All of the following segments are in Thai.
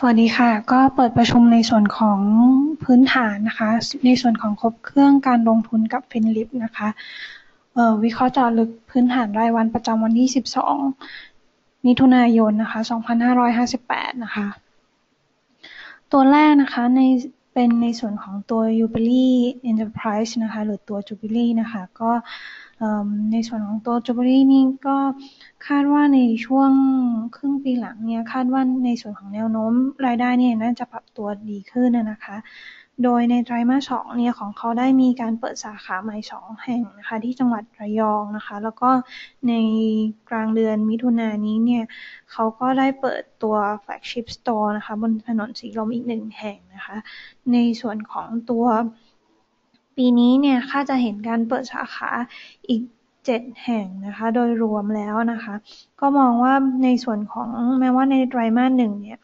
สวัสดีค่ะ ก็เปิดประชุมในส่วนของพื้นฐานนะคะ ในส่วนของครบเครื่องการลงทุนกับฟินลิปนะคะวิเคราะห์เจาะลึกพื้นฐานรายวันประจำวันที่ 12 มิถุนายนนะคะ 2558 นะคะ ตัวแรกนะคะใน เป็นในส่วนของตัว Jubilee Enterprise นะคะ หรือตัว Jubilee นะคะ ก็ในส่วนของตัว Jubilee นี่ก็คาดว่าในช่วงครึ่งปีหลังเนี่ย คาดว่าในส่วนของแนวโน้มรายได้เนี่ยน่าจะปรับตัวดีขึ้นนะคะ โดยในไตรมาสสองเนี่ยของเขาได้มีการเปิดสาขาใหม่สองแห่งนะคะที่จังหวัดระยองนะคะ แล้วก็ในกลางเดือนมิถุนายนนี้เนี่ยเขาก็ได้เปิดตัว flagship store นะคะบนถนนสีลมอีกหนึ่งแห่งนะคะ ในส่วนของตัวปีนี้เนี่ยค่าจะเห็นการเปิดสาขาอีก7แห่งนะคะ โดยรวมแล้วนะคะ ก็มองว่าในส่วนของแม้ว่าในไตรมาสหนึ่งเนี่ย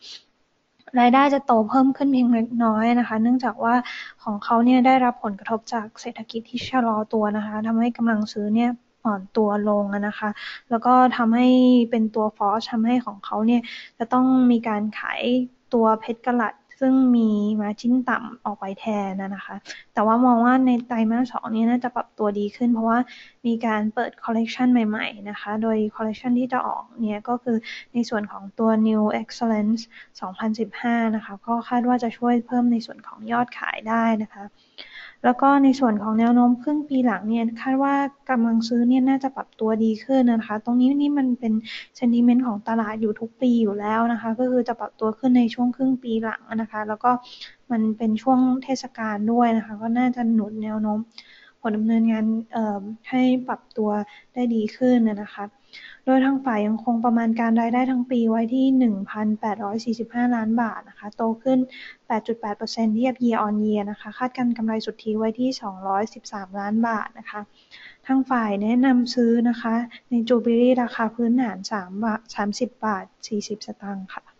รายได้จะโตเพิ่มขึ้นเพียงเล็กน้อยนะคะ เนื่องจากว่าของเขาเนี่ยได้รับผลกระทบจากเศรษฐกิจที่ชะลอตัวนะคะทำให้กำลังซื้อเนี่ยอ่อนตัวลงนะคะ แล้วก็ทำให้เป็นตัวฟอสทำให้ของเขาเนี่ยจะต้องมีการขายตัวเพชรกลัด ซึ่งมีมาชิ้นต่ำออกไปแทนนะคะ แต่ว่ามองว่าในไตรมาสสองนี้น่าจะปรับตัวดีขึ้น เพราะว่ามีการเปิดคอลเลกชันใหม่ๆนะคะ โดยคอลเลกชันที่จะออกเนี่ยก็คือในส่วนของตัว New Excellence 2015 นะคะ ก็คาดว่าจะช่วยเพิ่มในส่วนของยอดขายได้นะคะ แล้วก็ในส่วนของแนวโน้มครึ่งปีหลังเนี่ยคาดว่ากำลังซื้อเนี่ยน่าจะปรับตัวดีขึ้นนะคะ ตรงนี้นี่มันเป็นเซนติเมนต์ของตลาดอยู่ทุกปีอยู่แล้วนะคะ ก็คือจะปรับตัวขึ้นในช่วงครึ่งปีหลังนะคะ แล้วก็มันเป็นช่วงเทศกาลด้วยนะคะ ก็น่าจะหนุนแนวโน้มผลดำเนินงานให้ปรับตัวได้ดีขึ้นนะคะ โดยทางฝ่ายยังคงประมาณการรายได้ทั้งปีไว้ที่ 1,845 ล้านบาทนะคะ โตขึ้น 8.8%เทียบ year on year นะคะ คาดการกำไรสุทธิไว้ที่ 213 ล้านบาทนะคะ ทางฝ่ายแนะนำซื้อนะคะ ในจูบิลี่ราคาพื้นฐาน3บาท30 บาท 40 สตางค์ค่ะ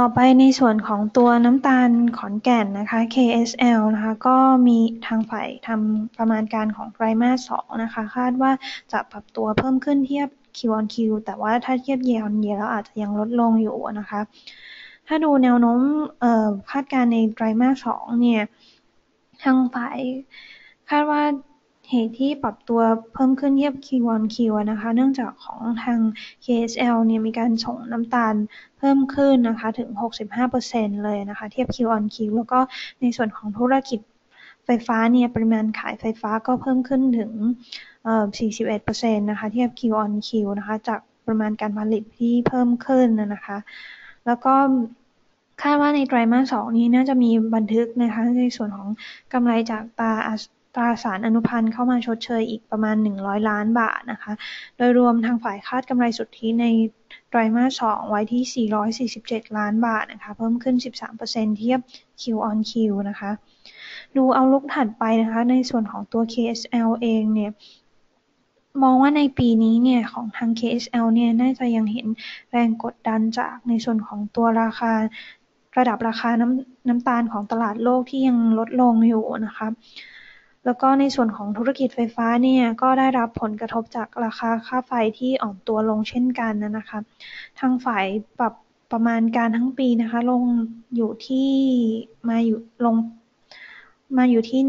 ต่อไปในส่วนของตัวน้ำตาลขอนแก่นนะคะ KSL นะคะ ก็มีทางฝ่ายทำประมาณการของไตรมาส2นะคะ คาดว่าจะปรับตัวเพิ่มขึ้นเทียบ Q on Q แต่ว่าถ้าเทียบ Year on Year แล้วอาจจะยังลดลงอยู่นะคะ ถ้าดูแนวโน้มคาดการในไตรมาส2เนี่ย ทางฝ่ายคาดว่า เหตุที่ปรับตัวเพิ่มขึ้นเทียบ Q on Q นะคะ เนื่องจากของทาง KSL เนี่ยมีการส่งน้ำตาลเพิ่มขึ้นนะคะถึง 65%เลยนะคะ เทียบ Q on Q แล้วก็ในส่วนของธุรกิจไฟฟ้าเนี่ยปริมาณขายไฟฟ้าก็เพิ่มขึ้นถึง 41%นะคะ เทียบ Q on Q นะคะ จากปริมาณการผลิตที่เพิ่มขึ้นนะคะ แล้วก็คาดว่าในไตรมาสสองนี้น่าจะมีบันทึกนะคะ ในส่วนของกำไรจากตา ตราสารอนุพันธ์เข้ามาชดเชยอีกประมาณ 100 ล้านบาทนะคะ โดยรวมทางฝ่ายคาดกำไรสุทธิในไตรมาส 2 ไว้ที่ 447 ล้านบาทนะคะ เพิ่มขึ้น 13%เทียบ Q on Q นะคะ ดูเอาลุกถัดไปนะคะ ในส่วนของตัว KSL เองเนี่ยมองว่าในปีนี้เนี่ยของทาง KSL เนี่ยน่าจะยังเห็นแรงกดดันจากในส่วนของตัวราคาระดับราคาน้ำน้ำตาลของตลาดโลกที่ยังลดลงอยู่นะคะ แล้วก็ในส่วนของธุรกิจไฟฟ้าเนี่ยก็ได้รับผลกระทบจากราคาค่าไฟที่อ่อนตัวลงเช่นกันนะคะทางฝ่ายปรับประมาณการทั้งปีนะคะลงอยู่ที่มาอยู่ลงมาอยู่ที่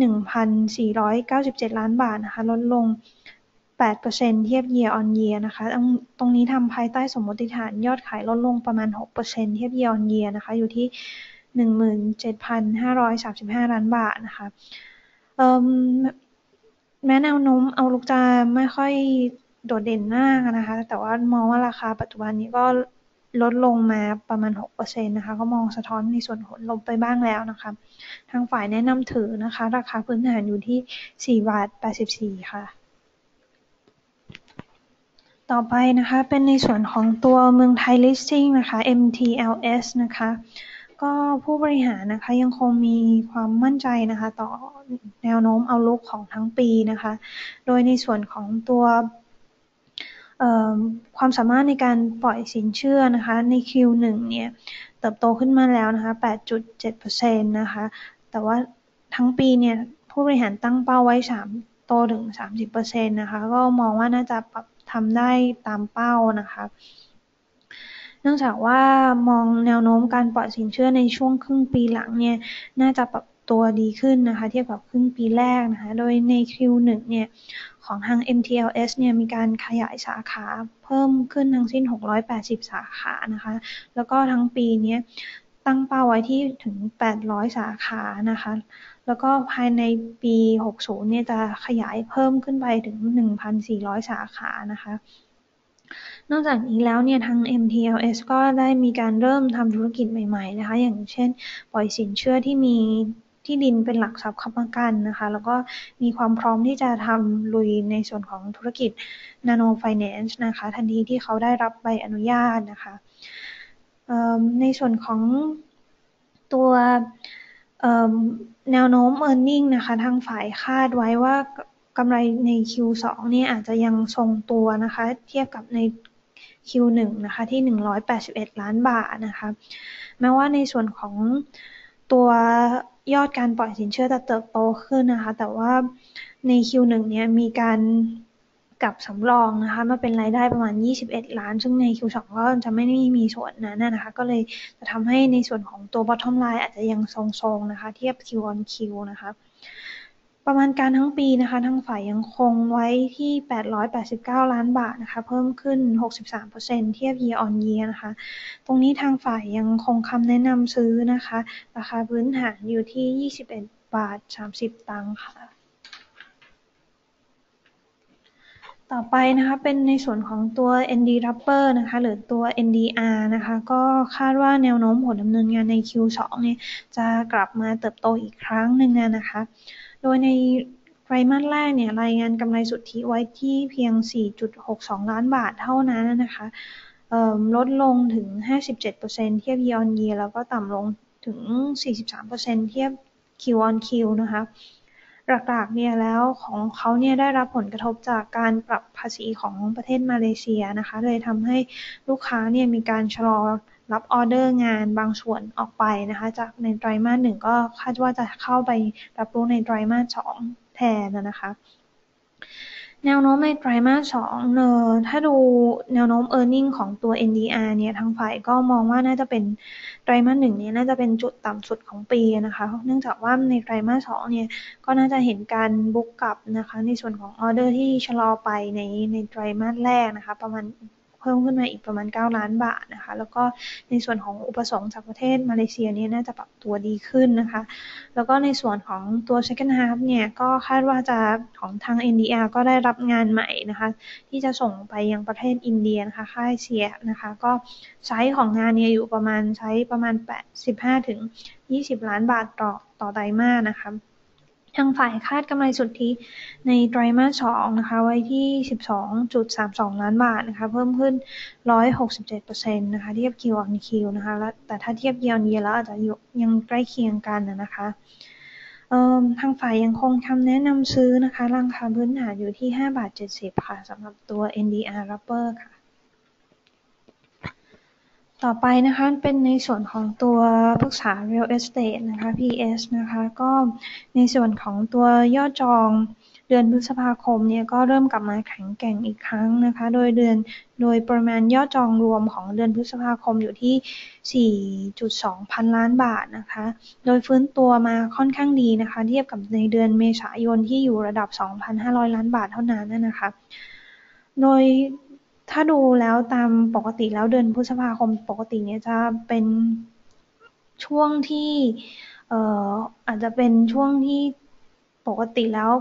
1,497 ล้านบาทนะคะลดลง 8%เทียบ year on year นะคะ ตรงนี้ทำภายใต้สมมติฐานยอดขายลดลงประมาณ 6%เทียบ year on year นะคะ อยู่ที่ 17,535 ล้านบาทนะคะ แม้แนวโน้มเอาลุกจะไม่ค่อยโดดเด่นมากนะคะ แต่ว่ามองว่าราคาปัจจุบันนี้ก็ลดลงมาประมาณ 6%นะคะ ก็มองสะท้อนในส่วนผลลบไปบ้างแล้วนะคะ ทางฝ่ายแนะนำถือนะคะ ราคาพื้นฐานอยู่ที่ 4 บาท 84 ค่ะ ต่อไปนะคะ เป็นในส่วนของตัวเมืองไทย listing นะคะ MTLS นะคะ ก็ผู้บริหารนะคะยังคงมีความมั่นใจนะคะต่อแนวโน้มเอาลุกของทั้งปีนะคะ โดยในส่วนของตัวความสามารถในการปล่อยสินเชื่อนะคะใน Q1 เนี่ยเติบโตขึ้นมาแล้วนะคะ 8.7%นะคะ แต่ว่าทั้งปีเนี่ยผู้บริหารตั้งเป้าไว้ 3 โตถึง 30%นะคะ ก็มองว่าน่าจะปรับทำได้ตามเป้านะคะ นื่องจากว่ามองแนวโน้มการปล่อยสินเชื่อในช่วงครึ่งปีหลังเนี่ยน่าจะปรับตัวดีขึ้นนะคะเทียบกับครึ่งปีแรกนะคะโดยใน Q1 เนี่ยของทาง MTLS เนี่ยมีการขยายสาขาเพิ่มขึ้นทั้งสิ้น 680 สาขานะคะแล้วก็ทั้งปีนี้ตั้งเป้าไว้ที่ถึง 800 สาขานะคะแล้วก็ภายในปี 60 เนี่ยจะขยายเพิ่มขึ้นไปถึง 1,400 สาขานะคะ นอกจากนี้แล้วเนี่ยทาง MTLS ก็ได้มีการเริ่มทำธุรกิจใหม่ๆนะคะ อย่างเช่น ปล่อยสินเชื่อที่มีที่ดินเป็นหลักทรัพย์ค้ำประกันนะคะ แล้วก็มีความพร้อมที่จะทำลุยในส่วนของธุรกิจ Nano Finance นะคะ ทันทีที่เขาได้รับใบอนุญาตนะคะในส่วนของตัวแนวโน้ม e a r n i n g นะคะ ทางฝ่ายคาดไว้ว่า กำไรใน Q2 เนี่ยอาจจะยังทรงตัวนะคะ เทียบกับใน Q1 นะคะที่ 181 ล้านบาทนะคะแม้ว่าในส่วนของตัวยอดการปล่อยสินเชื่อจะเติบโตขึ้นนะคะ แต่ว่าใน Q1 เนี่ยมีการกับสำรองนะคะมาเป็นรายได้ประมาณ 21 ล้าน ซึ่งใน Q2 ก็จะไม่ได้มีส่วนนั้นนะคะ ก็เลยจะทำให้ในส่วนของตัว bottom line อาจจะยังทรงๆนะคะ เทียบ Q on Q นะคะ ประมาณการทั้งปีนะคะ ทางฝ่ายยังคงไว้ที่ 889 ล้านบาทนะคะ เพิ่มขึ้น 63%เทียบ year on year นะคะ ตรงนี้ทางฝ่ายยังคงคำแนะนำซื้อนะคะ ราคาพื้นฐานอยู่ที่ 21 บาท 30 ตังค์ค่ะ ต่อไปนะคะ เป็นในส่วนของตัว ND Wrapper นะคะ หรือตัว NDR นะคะ ก็คาดว่าแนวโน้มผลดำเนินงานใน Q2 เนี่ย จะกลับมาเติบโตอีกครั้งหนึ่งนะคะ โดยในไตรมาสแรกเนี่ยรายงานกำไรสุทธิไว้ที่เพียง 4.62 ล้านบาทเท่านั้นนะคะลดลงถึง 57%เทียบ year on year แล้วก็ต่ำลงถึง 43%เทียบ Q on Q นะคะหลักๆเนี่ยแล้วของเขาเนี่ยได้รับผลกระทบจากการปรับภาษีของประเทศมาเลเซียนะคะเลยทำให้ลูกค้าเนี่ยมีการชะลอ รับออเดอร์งานบางส่วนออกไปนะคะ จากในไตรมาสหนึ่งก็คาดว่าจะเข้าไปรับรู้ในไตรมาสสองแทนนะคะแนวโน้มในไตรมาสสองเนอถ้าดูแนวโน้ม e a r n i n g ของตัว NDR เนี่ย ทางฝ่ายก็มองว่าน่าจะเป็นไตรมาสหนึ่งเนี่ย น่าจะเป็นจุดต่ำสุดของปีนะคะ เนื่องจากว่าในไตรมาสสองเนี่ย ก็น่าจะเห็นการบุกกลับนะคะ ในส่วนของออเดอร์ที่ชะลอไปในในไตรมาสแรกนะคะ ประมาณ เพิ่มขึ้นมาอีกประมาณ 9 ล้านบาทนะคะแล้วก็ในส่วนของอุปสงค์จากประเทศมาเลเซียนี่น่าจะปรับตัวดีขึ้นนะคะ แล้วก็ในส่วนของตัว second half เนี่ยก็คาดว่าจะของทาง NDR ก็ได้รับงานใหม่นะคะที่จะส่งไปยังประเทศอินเดียนะคะค่ายเซียนะคะก็ไซส์ของงานเนี่ยอยู่ประมาณใช้ประมาณ 85ถึง20 ล้านบาทต่อต่อไตรมาสนะคะ ทางฝ่ายคาดกำไรสุทธิในไตรมาสสองนะคะ ไว้ที่ 12.32 ล้านบาทนะคะ เพิ่มขึ้น 167%นะคะ เทียบ Q on Q นะคะแล้วแต่ถ้าเทียบ Year on Year แล้วอาจจะยังใกล้เคียงกันนะคะทางฝ่ายยังคงคำแนะนำซื้อนะคะ ราคาพื้นฐานอยู่ที่ 5 บาท 70 ค่ะสำหรับตัว NDR Rubber ค่ะ ต่อไปนะคะเป็นในส่วนของตัวปรึกษา real estate นะคะ PS นะคะก็ในส่วนของตัวยอดจองเดือนพฤษภาคมเนี่ยก็เริ่มกลับมาแข็งแกร่งอีกครั้งนะคะ โดยเดือนโดยปริมาณยอดจองรวมของเดือนพฤษภาคมอยู่ที่ 4.2 พันล้านบาทนะคะ โดยฟื้นตัวมาค่อนข้างดีนะคะ เทียบกับในเดือนเมษายนที่อยู่ระดับ 2,500 ล้านบาทเท่านั้นนะคะ โดย ถ้าดูแล้วตามปกติแล้วเดือนพฤษภาคมปกติเนี่ยจะเป็นช่วงที่เอ่ออาจจะเป็นช่วงที่ปกติแล้ว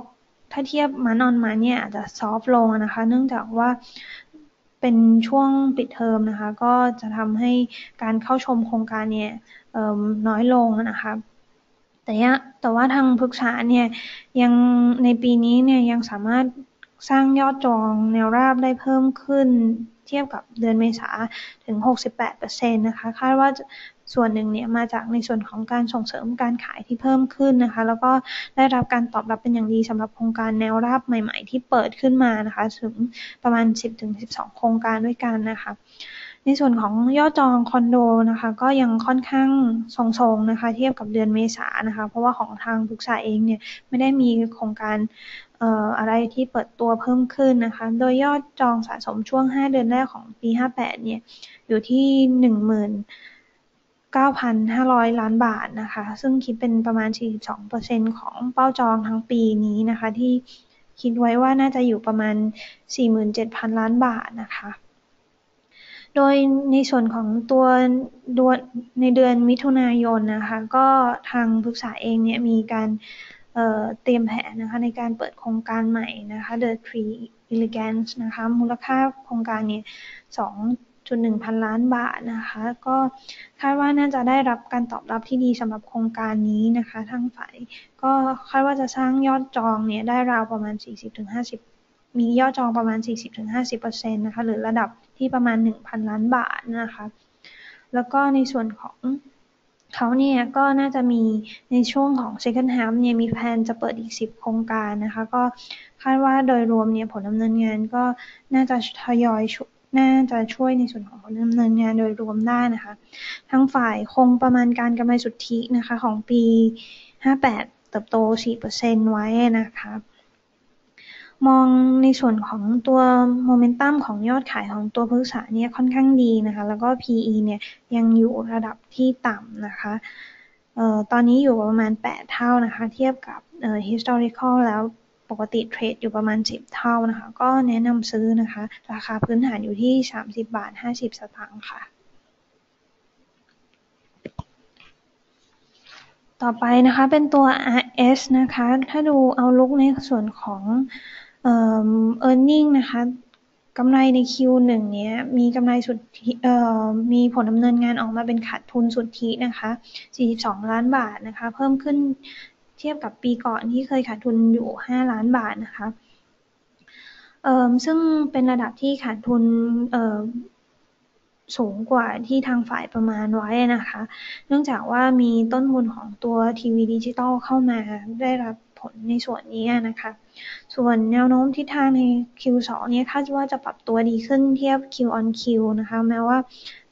ถ้าเทียบมันออนมาเนี่ยอาจจะซอฟลงนะคะ เนื่องจากว่าเป็นช่วงปิดเทอมนะคะ ก็จะทำให้การเข้าชมโครงการเนี่ยน้อยลงนะคะแต่แต่ว่าทางพึกษาเนี่ยยังในปีนี้เนี่ยยังสามารถ สร้างยอดจองแนวราบได้เพิ่มขึ้นเทียบกับเดือนเมษาถึง 68%นะคะ คาดว่าส่วนหนึ่งเนี่ยมาจากในส่วนของการส่งเสริมการขายที่เพิ่มขึ้นนะคะ แล้วก็ได้รับการตอบรับเป็นอย่างดีสำหรับโครงการแนวราบใหม่ ๆ ที่เปิดขึ้นมานะคะ ถึงประมาณ 10-12 โครงการด้วยกันนะคะ ในส่วนของยอดจองคอนโดนะคะ ก็ยังค่อนข้างทรงๆนะคะเทียบกับเดือนเมษานะคะ เพราะว่าของทางปรึกษาเองเนี่ยไม่ได้มีโครงการอะไรที่เปิดตัวเพิ่มขึ้นนะคะ โดยยอดจองสะสมช่วง 5 เดือนแรกของปี 58 เนี่ยอยู่ที่ 19,500 ล้านบาทนะคะ ซึ่งคิดเป็นประมาณ 42%ของเป้าจองทั้งปีนี้นะคะ ที่คิดไว้ว่าน่าจะอยู่ประมาณ 47,000 ล้านบาทนะคะ โดยในส่วนของตัวในเดือนมิถุนายนนะคะ ก็ทางปรึกษาเองเนี่ยมีการเตรียมแผนนะคะในการเปิดโครงการใหม่นะคะ The Tree Elegance นะคะ มูลค่าโครงการเนี่ย2.1 พันล้านบาทนะคะ ก็คาดว่าน่าจะได้รับการตอบรับที่ดีสำหรับโครงการนี้นะคะ ทางฝ่ายก็คาดว่าจะสร้างยอดจองเนี่ยได้ราวประมาณ 40-50 มียอดจองประมาณ 40-50%นะคะ หรือระดับ ที่ประมาณ 1,000 ล้านบาทนะคะ แล้วก็ในส่วนของเขาเนี่ยก็น่าจะมีในช่วงของ second half เนี่ยมีแผนจะเปิดอีก 10 โครงการนะคะ ก็คาดว่าโดยรวมเนี่ยผลดำเนินงานก็น่าจะทยอยน่าจะช่วยในส่วนของผลดำเนินงานโดยรวมได้นะคะ ทั้งฝ่ายคงประมาณการกำไรสุทธินะคะของปี 58 เติบโต 4%ไว้นะคะ มองในส่วนของตัวโมเมนตัมของยอดขายของตัวพฤกษาเนี่ยค่อนข้างดีนะคะ แล้วก็ PE เนี่ยยังอยู่ระดับที่ต่ำนะคะเอ่อตอนนี้อยู่ประมาณ 8 เท่านะคะ เทียบกับเอ่อ historical แล้วปกติเทรดอยู่ประมาณ 10 เท่านะคะ ก็แนะนำซื้อนะคะ ราคาพื้นฐานอยู่ที่ 30 บาท 50 สตางค์ค่ะ ต่อไปนะคะเป็นตัว RS นะคะ ถ้าดูเอาลุกในส่วนของ เออ earning นะคะกำไรใน Q1 เนี้ยมีกำไรสุทธิเอ่อมีผลดำเนินงานออกมาเป็นขาดทุนสุทธินะคะ 42 ล้านบาทนะคะ เพิ่มขึ้นเทียบกับปีก่อนที่เคยขาดทุนอยู่ 5 ล้านบาทนะคะเอ่อซึ่งเป็นระดับที่ขาดทุนเอ่อสูงกว่าที่ทางฝ่ายประมาณไว้นะคะ เนื่องจากว่ามีต้นทุนของตัวทีวีดิจิตอลเข้ามาได้รับผลในส่วนนี้นะคะ ส่วนแนวโน้มทิศทางใน Q2 เนี่ยคาดว่าจะปรับตัวดีขึ้นเทียบ Q on Q นะคะ แม้ว่า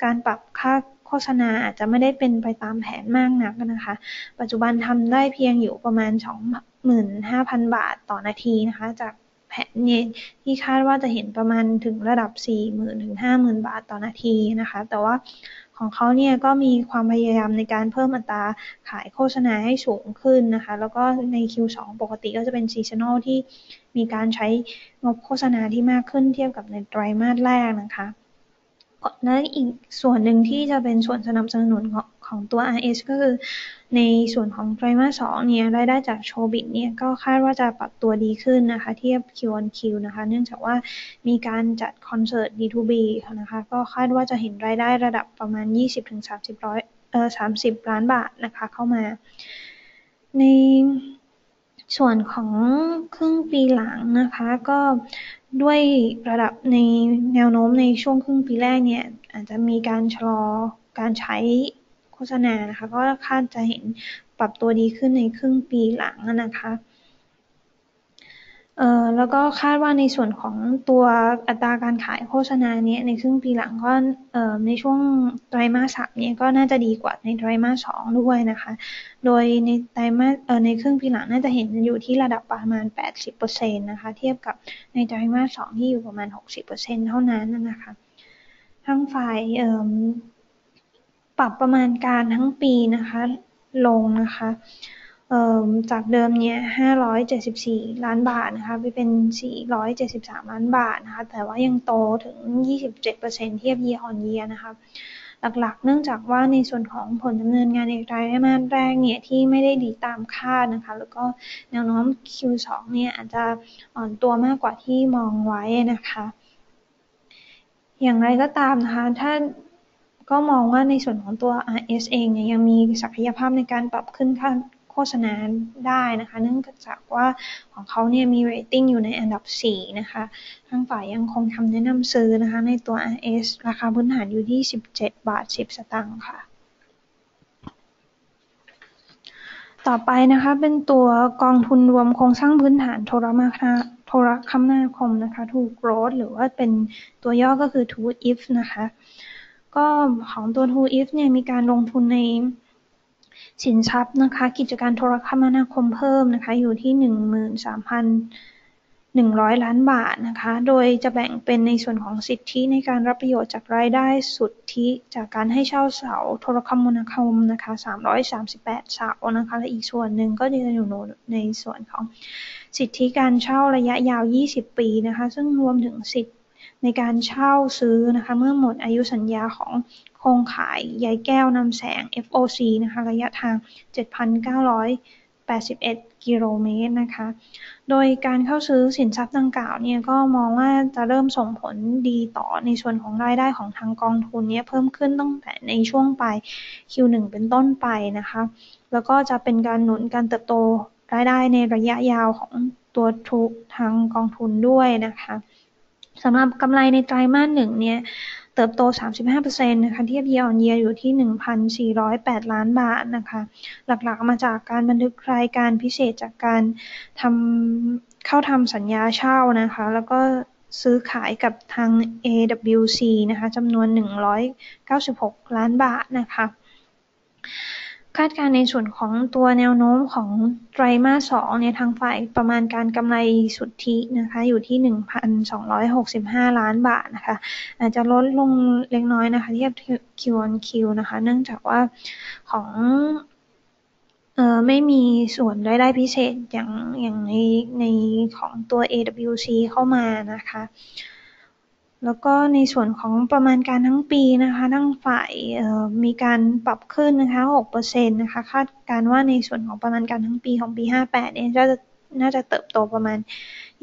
การปรับค่าโฆษณาอาจจะไม่ได้เป็นไปตามแผนมากนักนะคะ ปัจจุบันทำได้เพียงอยู่ประมาณ 25,000 บาทต่อนาทีนะคะ จากแผนเนที่คาดว่าจะเห็นประมาณถึงระดับ 40,000ถึง50,000 บาทต่อนาทีนะคะ แต่ว่า ของเขาเนี่ยก็มีความพยายามในการเพิ่มอัตราขายโฆษณาให้สูงขึ้นนะคะ แล้วก็ใน Q2 ปกติก็จะเป็นซีซันอลที่มีการใช้งบโฆษณาที่มากขึ้นเทียบกับในไตรมาสแรกนะคะ และอีกส่วนหนึ่งที่จะเป็นส่วนสนับสนุนของของตัว RS ก็คือ ในส่วนของไตรมาสสองเนี่ยรายได้จากโชบิตเนี่ยก็คาดว่าจะปรับตัวดีขึ้นนะคะ เทียบ Q on Q นะคะ เนื่องจากว่ามีการจัดคอนเสิร์ต D2B นะคะ ก็คาดว่าจะเห็นรายได้ระดับประมาณ 20-30ร้อยเอ่อ30 ล้านบาทนะคะเข้ามา ในส่วนของครึ่งปีหลังนะคะ ก็ ด้วยระดับในแนวโน้มในช่วงครึ่งปีแรกเนี่ย อาจจะมีการชะลอการใช้โฆษณานะคะ ก็คาดจะเห็นปรับตัวดีขึ้นในครึ่งปีหลังนะคะ เอ่อ แล้วก็คาดว่าในส่วนของตัวอัตราการขายโฆษณาเนี้ยในครึ่งปีหลังก็ เอ่อ ในช่วงไตรมาสสามเนี้ยก็น่าจะดีกว่าในไตรมาสสองด้วยนะคะ โดยในไตรมาส เอ่อ ในครึ่งปีหลังน่าจะเห็นอยู่ที่ระดับประมาณ 80%นะคะ เทียบกับในไตรมาสสองที่อยู่ประมาณ 60%เท่านั้นนะคะ ทั้งฝ่าย เอ่อ ปรับประมาณการทั้งปีนะคะ ลงนะคะ จากเดิมเนี่ย 574 ล้านบาทนะคะไปเป็น 473 ล้านบาทนะคะ แต่ว่ายังโตถึง 27%เทียบ year on year นะคะ หลักๆ เนื่องจากว่าในส่วนของผลดำเนินงานในไตรมาสแรกเนี่ย ที่ไม่ได้ดีตามคาดนะคะ แล้วก็แนวโน้ม Q2 เนี่ย อาจจะอ่อนตัวมากกว่าที่มองไว้นะคะ อย่างไรก็ตามนะคะ ถ้าก็มองว่าในส่วนของตัว RS เองเนี่ยยังมีศักยภาพในการปรับขึ้นค่า โฆษณาได้นะคะ เนื่องจากว่าของเขาเนี่ยมีเรตติ้งอยู่ในอันดับ 4 นะคะทางฝ่ายยังคงทำแนะนำซื้อนะคะ ในตัว RS ราคาพื้นฐานอยู่ที่ 17 บาท 10 สตางค์ค่ะต่อไปนะคะเป็นตัวกองทุนรวมโครงสร้างพื้นฐานโทรมาคโทรคมนาคมนะคะทูโกรดหรือว่าเป็นตัวย่อก็คือทูอิฟนะคะ ก็ของตัว t ู if เนี่ยมีการลงทุนใน สินทรัพย์นะคะ กิจการโทรคมนาคมเพิ่มนะคะ อยู่ที่13,100ล้านบาทนะคะ โดยจะแบ่งเป็นในส่วนของสิทธิในการรับประโยชน์จากรายได้สุทธิจากการให้เช่าเสาโทรคมนาคมนะคะ338เสานะคะและอีกส่วนหนึ่งก็จะอยู่ในส่วนของสิทธิการเช่าระยะยาว 20 ปีนะคะ ซึ่งรวมถึงสิทธิในการเช่าซื้อนะคะ เมื่อหมดอายุสัญญาของ โครงข่ายใยแก้วนำแสง FOC นะคะ ระยะทาง 7,981 กิโลเมตรนะคะ โดยการเข้าซื้อสินทรัพย์ดังกล่าวเนี่ยก็มองว่าจะเริ่มส่งผลดีต่อในส่วนของรายได้ของทางกองทุนเนี่ยเพิ่มขึ้นตั้งแต่ในช่วงปลาย Q1 เป็นต้นไปนะคะ แล้วก็จะเป็นการหนุนการเติบโตรายได้ในระยะยาวของตัวทุกทางกองทุนด้วยนะคะสำหรับกำไรในไตรมาสหนึ่งเนี่ย เติบโต 35%นะคะเทียบเยียร์ออนเยียอยู่ที่ 1,408 ล้านบาทนะคะ หลักๆมาจากการบันทึกรายการพิเศษจากการทำเข้าทำสัญญาเช่านะคะ แล้วก็ซื้อขายกับทาง AWC นะคะจำนวน 196 ล้านบาทนะคะ คาดการณ์ในส่วนของตัวแนวโน้มของไตรมาสสองเนี่ยทางฝ่ายประมาณการกำไรสุทธินะคะอยู่ที่ 1,265 ล้านบาทนะคะอาจจะลดลงเล็กน้อยนะคะเทียบ Q on Q นะคะเนื่องจากว่าของเออไม่มีส่วนรายได้พิเศษอย่างอย่างในในของตัว AWC เข้ามานะคะ แล้วก็ในส่วนของประมาณการทั้งปีนะคะทั้งฝ่ายมีการปรับขึ้นนะคะ6%นะคะคาดการว่าในส่วนของประมาณการทั้งปีของปี 58เนี่ยจะน่าจะเติบโตประมาณ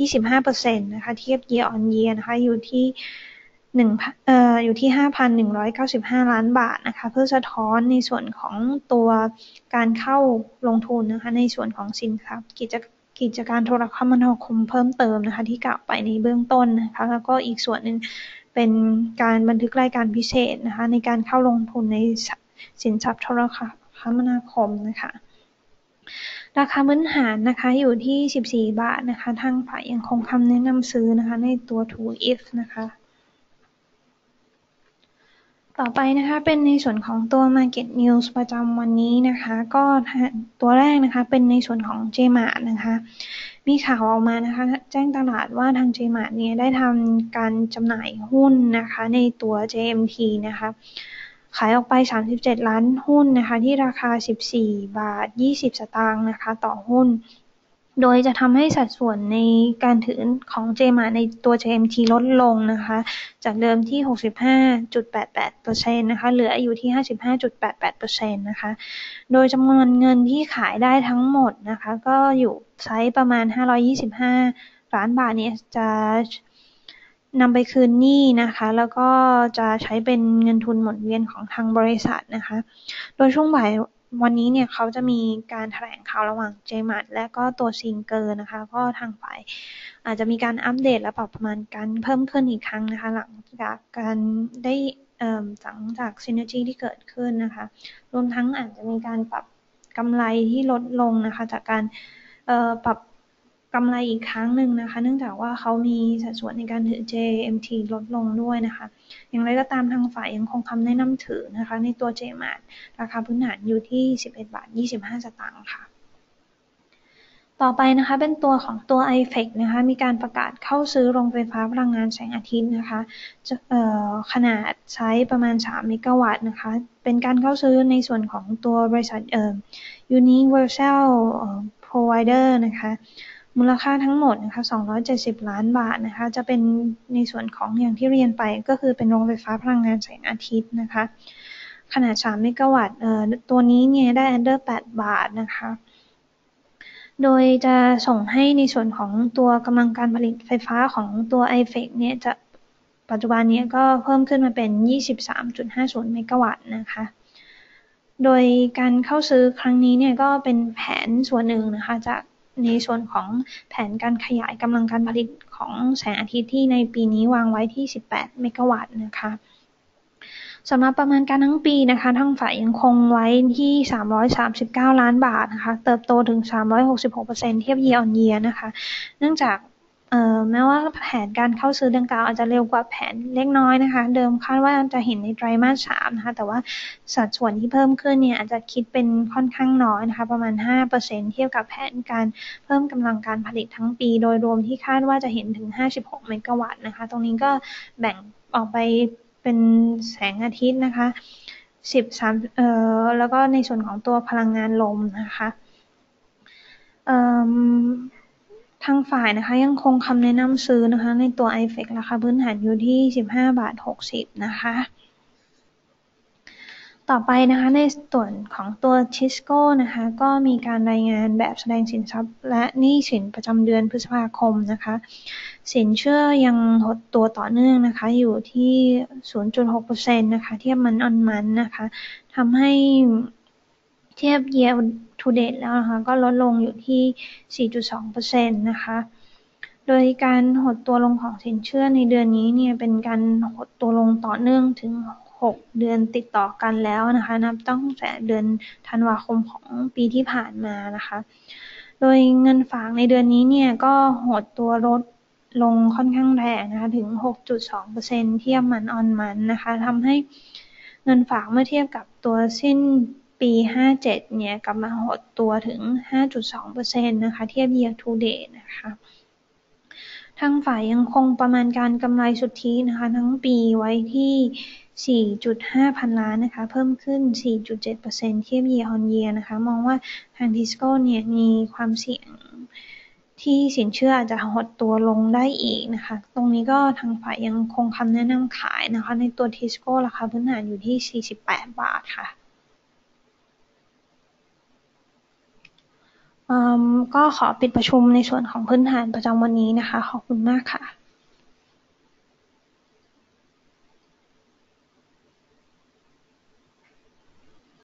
25%นะคะเทียบ year on year นะคะอยู่ที่หนึ่งเอ่ออยู่ที่ 5,195 ล้านบาทนะคะเพื่อสะท้อนในส่วนของตัวการเข้าลงทุนนะคะในส่วนของสินทรัพย์กิจ กิจการโทรคมนาคมเพิ่มเติมนะคะ ที่กล่าวไปในเบื้องต้นนะคะ แล้วก็อีกส่วนหนึ่งเป็นการบันทึกรายการพิเศษนะคะ ในการเข้าลงทุนในสินทรัพย์โทรคมนาคมนะคะราคาพื้นฐานนะคะอยู่ที่ 14 บาทนะคะ ทางฝ่ายยังคงคำแนะนำซื้อนะคะในตัว 2if นะคะ ต่อไปนะคะเป็นในส่วนของตัว Market News ประจำวันนี้นะคะ ก็ตัวแรกนะคะเป็นในส่วนของ JMart นะคะ มีข่าวออกมานะคะแจ้งตลาดว่าทาง JMart เนี่ยได้ทำการจำหน่ายหุ้นนะคะในตัว JMT นะคะขายออกไป 37 ล้านหุ้นนะคะที่ราคา 14 บาท 20 สตางค์นะคะต่อหุ้น โดยจะทำให้สัดส่วนในการถือของ JMart ในตัว JMT ลดลงนะคะ จากเดิมที่ 65.88%นะคะ เหลืออยู่ที่ 55.88%นะคะ โดยจำนวนเงินที่ขายได้ทั้งหมดนะคะ ก็อยู่ไซส์ประมาณ 525 ล้านบาทเนี่ยจะนำไปคืนหนี้นะคะ แล้วก็จะใช้เป็นเงินทุนหมุนเวียนของทางบริษัทนะคะ โดยช่วงบ่าย วันนี้เนี่ยเขาจะมีการแถลงข่าวระหว่างเจมัดและก็ตัวซิงเกอร์นะคะ ก็ทางฝ่ายอาจจะมีการอัปเดตและปรับประมาณการเพิ่มขึ้นอีกครั้งนะคะ หลังจากการได้หลังจากซินเนอร์จีที่เกิดขึ้นนะคะ รวมทั้งอาจจะมีการปรับกำไรที่ลดลงนะคะ จากการปรับ กำไรอีกครั้งหนึ่งนะคะ เนื่องจากว่าเขามีสัดส่วนในการถือ JMT ลดลงด้วยนะคะ อย่างไรก็ตามทางฝ่ายยังคงคำแนะนำถือนะคะ ในตัว JMart ราคาพื้นฐานอยู่ที่ 11 บาท 25 สตางค์ค่ะ ต่อไปนะคะเป็นตัวของตัว iFEC นะคะ มีการประกาศเข้าซื้อโรงไฟฟ้าพลังงานแสงอาทิตย์นะคะขนาดใช้ประมาณ 3 เมกะวัตต์นะคะ เป็นการเข้าซื้อในส่วนของตัวบริษัท Universal Provider นะคะ มูลค่าทั้งหมดนะคะ 270 ล้านบาทนะคะ จะเป็นในส่วนของอย่างที่เรียนไปก็คือเป็นโรงไฟฟ้าพลังงานแสงอาทิตย์นะคะ ขนาด 3 เมกะวัตต์ ตัวนี้เนี่ยได้อันเดอร์8บาทนะคะ โดยจะส่งให้ในส่วนของตัวกำลังการผลิตไฟฟ้าของตัว i f e c เนี่ยจะปัจจุบันนี้ก็เพิ่มขึ้นมาเป็น 23.50 เมกะวัตต์นะคะโดยการเข้าซื้อครั้งนี้เนี่ยก็เป็นแผนส่วนหนึ่งนะคะจาก ในส่วนของแผนการขยายกำลังการผลิตของแสงอาทิตย์ที่ในปีนี้วางไว้ที่ 18 เมกะวัตต์นะคะสำหรับประมาณการทั้งปีนะคะทั้งฝ่ายยังคงไว้ที่ 339 ล้านบาทนะคะ เติบโตถึง 366%เทียบเยียร์ออนเยียนะคะ เนื่องจาก แม้ว่าแผนการเข้าซื้อดังกล่าวอาจจะเร็วกว่าแผนเล็กน้อยนะคะ เดิมคาดว่าจะเห็นในไตรมาสสามนะคะ แต่ว่าสัดส่วนที่เพิ่มขึ้นเนี่ยอาจจะคิดเป็นค่อนข้างน้อยนะคะ ประมาณ 5%เทียบกับแผนการเพิ่มกำลังการผลิตทั้งปี โดยรวมที่คาดว่าจะเห็นถึง 56 เมกะวัตต์นะคะ ตรงนี้ก็แบ่งออกไปเป็นแสงอาทิตย์นะคะ13เอ่อแล้วก็ในส่วนของตัวพลังงานลมนะคะเอ่อ ทางฝ่ายนะคะยังคงคำแนะนำซื้อนะคะในตัว iFX ราคาพื้นฐานอยู่ที่ 15 บาท 60 นะคะ ต่อไปนะคะในส่วนของตัวทิสโก้นะคะก็มีการรายงานแบบแสดงสินทรัพย์ และหนี้สินประจำเดือนพฤษภาคมนะคะ สินเชื่อยังหดตัวต่อเนื่องนะคะอยู่ที่ 0.6%นะคะเทียบมันออนมันนะคะทำให้ เทียบ year to date แล้วนะคะ ก็ลดลงอยู่ที่ 4.2%นะคะ โดยการหดตัวลงของสินเชื่อในเดือนนี้เนี่ยเป็นการหดตัวลงต่อเนื่องถึง 6 เดือนติดต่อกันแล้วนะคะ นับตั้งแต่เดือนธันวาคมของปีที่ผ่านมานะคะ โดยเงินฝากในเดือนนี้เนี่ยก็หดตัวลดลงค่อนข้างแรงนะคะ ถึง 6.2%เทียบมันออนมันนะคะทำให้เงินฝากเมื่อเทียบกับตัวสิ้น ปี 57 เนี่ยกลับมาหดตัวถึง 5.2%นะคะเทียบ year to date นะคะทางฝ่ายยังคงประมาณการกำไรสุทธินะคะทั้งปีไว้ที่ 4.5 พันล้านนะคะเพิ่มขึ้น 4.7%เทียบ year on year นะคะมองว่าทางทิสโก้เนี่ยมีความเสี่ยงที่สินเชื่ออาจจะหดตัวลงได้อีกนะคะ ตรงนี้ก็ทางฝ่ายยังคงคำแนะนำขายนะคะ ในตัวทิสโก้ราคาพื้นฐานอยู่ที่ 48 บาทค่ะ ก็ขอปิดประชุมในส่วนของพื้นฐานประจำวันนี้นะคะ ขอบคุณมากค่ะ